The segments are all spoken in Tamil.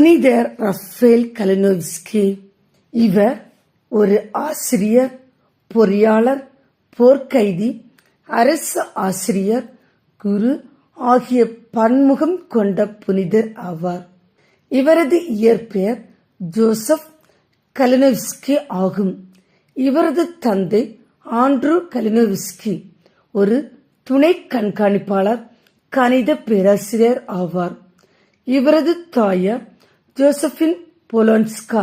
புனிதர் ரஃபேல் கலினோவ்ஸ்கி. இவர் ஒரு ஆசிரியர் பொறியாளர் போர்க்கைதி அரசு ஆசிரியர் குரு ஆகிய பன்முகம் கொண்ட புனிதர் ஆவார். இவரது இயற்பெயர் ஜோசப் கலினோவ்ஸ்கி ஆகும். இவரது தந்தை ஆண்ட்ரூ கலினோவ்ஸ்கி ஒரு துணை கண்காணிப்பாளர் கணித பேராசிரியர் ஆவார். இவரது தாயார் ஜோசபின் போலோன்ஸ்கா.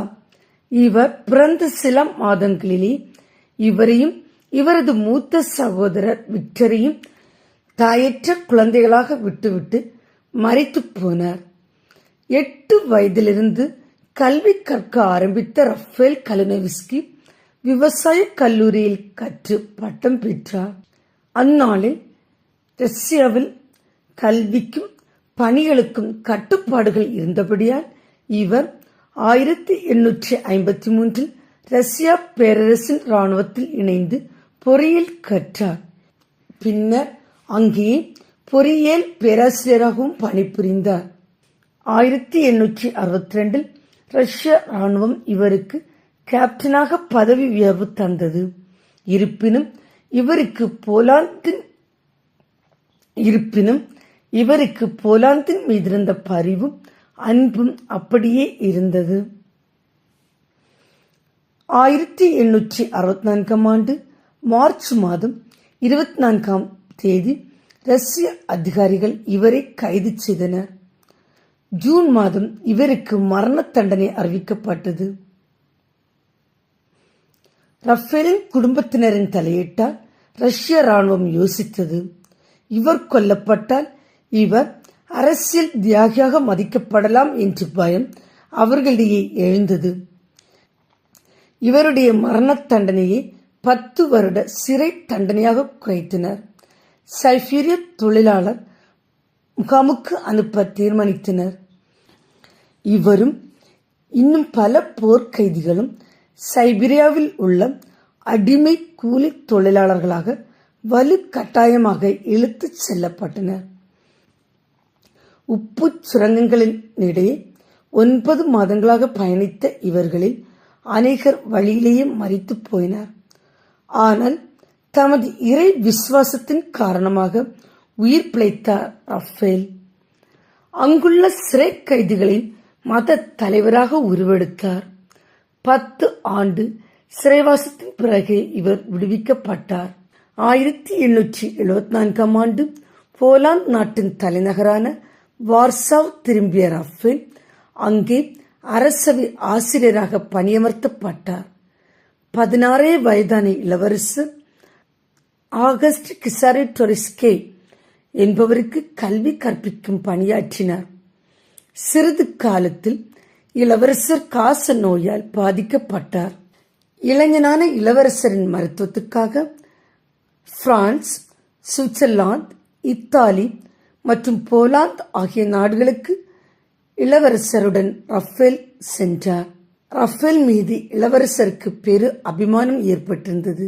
இவர் பிறந்த சில மாதங்களிலே இவரையும் இவரது மூத்த சகோதரர் விக்டரையும் தாயற்ற குழந்தைகளாக விட்டுவிட்டு மறைத்து போனார். எட்டு வயதிலிருந்து கல்வி கற்க ஆரம்பித்த ரஃபேல் கலுனவிஸ்கி விவசாய கல்லூரியில் கற்று பட்டம் பெற்றார். அந்நாளில் ரஷ்யாவில் கல்விக்கும் பணிகளுக்கும் கட்டுப்பாடுகள் இருந்தபடியால் இவர் ஆயிரத்தி எண்ணூற்றி ஐம்பத்தி மூன்றில் ரஷ்யா பேரரசின் இராணுவத்தில் இணைந்து பொறியியல் கற்றார். பின்னர் அங்கேயே பொறியியல் பேராசிரியராகவும் பணிபுரிந்தார். ஆயிரத்தி எண்ணூற்றி அறுபத்தி ரெண்டில் ரஷ்ய இராணுவம் இவருக்கு கேப்டனாக பதவி உயர்வு தந்தது. இருப்பினும் இவருக்கு போலாந்தின் இருப்பினும் இவருக்கு போலாந்தின் மீதிருந்த பரிவும் அன்பும் அப்படியே இருந்தது. ஆயிரத்தி எண்ணூற்றி அறுபத்தி நான்காம் ஆண்டு மார்ச் மாதம் இருபத்தி நான்காம் தேதி ரஷ்ய அதிகாரிகள் இவரை கைது செய்தனர். ஜூன் மாதம் இவருக்கு மரண தண்டனை அறிவிக்கப்பட்டது. ரஃபேலின் குடும்பத்தினரின் தலையிட்டால் ரஷ்ய ராணுவம் யோசித்தது. இவர் கொல்லப்பட்டால் இவர் அரசியல் தியாகியாக மதிக்கப்படலாம் என்று பயம் அவர்களிடையே எழுந்தது. இவருடைய மரண தண்டனையை பத்து வருட சிறை தண்டனையாக குறைத்தனர். சைபீரிய தொழிலாளர் முகாமுக்கு அனுப்ப தீர்மானித்தனர். இவரும் இன்னும் பல போர்க்கைதிகளும் சைபீரியாவில் உள்ள அடிமை கூலி தொழிலாளர்களாக வலு கட்டாயமாக இழுத்துச் செல்லப்பட்டனர். உப்பு சுரங்கங்களின் இடையே ஒன்பது மாதங்களாக பயணித்த இவர்களில் அநேகர் வழியிலேயே மறித்து போயினார். ஆனால் தமது இறை விசுவாசத்தின் காரணமாக உயிர் பிழைத்தார் ரஃபேல் அங்குள்ள சிறை கைதிகளின் மத தலைவராக உருவெடுத்தார். பத்து ஆண்டு சிறைவாசத்தின் பிறகு இவர் விடுவிக்கப்பட்டார். ஆயிரத்தி எண்ணூற்றி எழுபத்தி நான்காம் ஆண்டு போலாந்து நாட்டின் தலைநகரான வார்சாவ் திரும்பிய ரஃபின் அங்கே அரசவை ஆசிரியராக பணியமர்த்தப்பட்டார். பதினாறே வயதான இளவரசர் ஆகஸ்ட் கிசாரி டொரிஸ்கே என்பவருக்கு கல்வி கற்பிக்கும் பணியாற்றினார். சிறிது காலத்தில் இளவரசர் காச நோயால் பாதிக்கப்பட்டார். இளைஞனான இளவரசரின் மருத்துவத்துக்காக பிரான்ஸ் சுவிட்சர்லாந்து இத்தாலி மற்றும் போலாந்து ஆகிய நாடுகளுக்கு இளவரசருடன் ரஃபேல் சென்றார். ரஃபேல் மீது இளவரசருக்கு பெரு அபிமானம் ஏற்பட்டிருந்தது.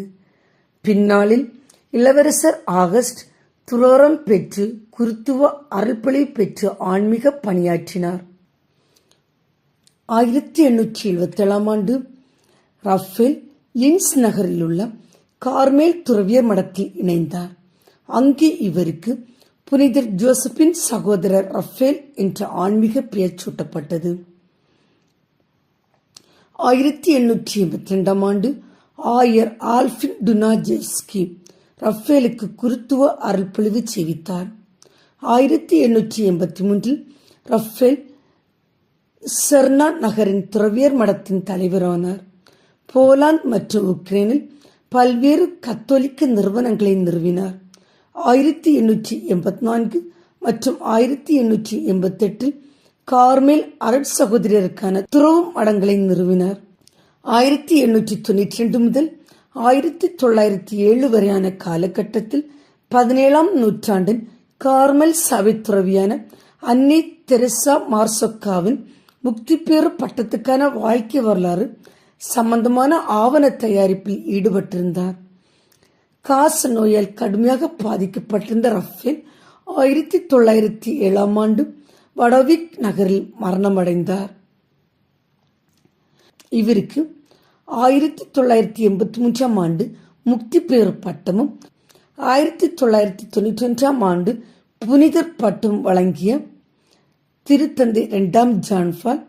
பின்னாளில் இளவரசர் ஆகஸ்ட் துரோரம் பெற்று குருத்துவ அருள்பொழி பெற்று ஆன்மீக பணியாற்றினார். ஆயிரத்தி எண்ணூற்றி எழுபத்தி ஏழாம் ஆண்டு ரஃபேல் லின்ஸ் நகரில் உள்ள கார்மேல் துறவியர் மடத்தில் இணைந்தார். அங்கே இவருக்கு புனிதர் ஜோசப்பின் சகோதரர் ரஃபேல் என்ற ஆன்மீக பெயர் சூட்டப்பட்டது. ஆயிரத்தி எண்ணூற்றி எண்பத்தி ரெண்டாம் ஆண்டு ஆயர் ஆல்பின் டுனாஜெஸ்கி ரஃபேலுக்கு குருத்துவ அருள்பொழிவு செய்வித்தார். ஆயிரத்தி எண்ணூற்றி எண்பத்தி மூன்றில் ரஃபேல் செர்னா நகரின் துறவியர் மடத்தின் தலைவரானார். போலாந்து மற்றும் உக்ரைனில் பல்வேறு கத்தோலிக்க நிறுவனங்களை நிறுவினார். ஆயிரத்தி எண்ணூற்றி எண்பத்தி நான்கு மற்றும் ஆயிரத்தி எண்ணூற்றி எண்பத்தெட்டில் கார்மேல் அரட் சகோதரியருக்கான துறவும் மடங்களை நிறுவினார். ஆயிரத்தி எண்ணூற்றி தொண்ணூற்றி ரெண்டு முதல் ஆயிரத்தி தொள்ளாயிரத்தி ஏழு வரையான காலகட்டத்தில் பதினேழாம் நூற்றாண்டின் கார்மல் சபை துறவியான அன்னை தெரசா மார்சொக்காவின் முக்தி பேறு பட்டத்துக்கான வாழ்க்கை வரலாறு சம்பந்தமான ஆவண தயாரிப்பில் ஈடுபட்டிருந்தார். காச நோயால் கடுமையாக பாதிக்கப்பட்டிருந்த ரஃபேல் ஆயிரத்தி தொள்ளாயிரத்தி ஏழாம் ஆண்டு வடவிக் நகரில் மரணமடைந்தார். இவருக்கு ஆயிரத்தி தொள்ளாயிரத்தி எண்பத்தி மூன்றாம் ஆண்டு முக்தி பேறு பட்டமும் ஆயிரத்தி தொள்ளாயிரத்தி தொண்ணூற்றி ஒன்றாம் ஆண்டு புனிதர் பட்டம் வழங்கிய திருத்தந்தை இரண்டாம் ஜான்பால்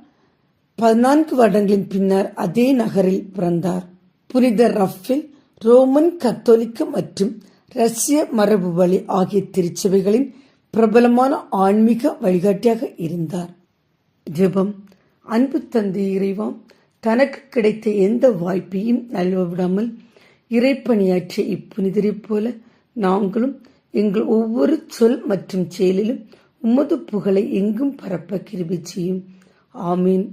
பதினான்கு வருடங்களின் பின்னர் அதே நகரில் பிறந்தார். புனிதர் ரஃபேல் ரோமன் கத்தோலிக்க மற்றும் ரஷ்ய மரபு வழி ஆகிய திருச்சபைகளின் பிரபலமான ஆன்மீக வழிகாட்டியாக இருந்தார். ஜெபம் அன்பு தந்தை இறைவாம் தனக்கு கிடைத்த எந்த வாய்ப்பையும் நழுவவிடாமல் இறைப்பணியாற்றிய இப்புனிதரைப் போல நாங்களும் எங்கள் ஒவ்வொரு சொல் மற்றும் செயலிலும் உமது புகழை எங்கும் பரப்ப கிருபி செய்யும். ஆமீன்.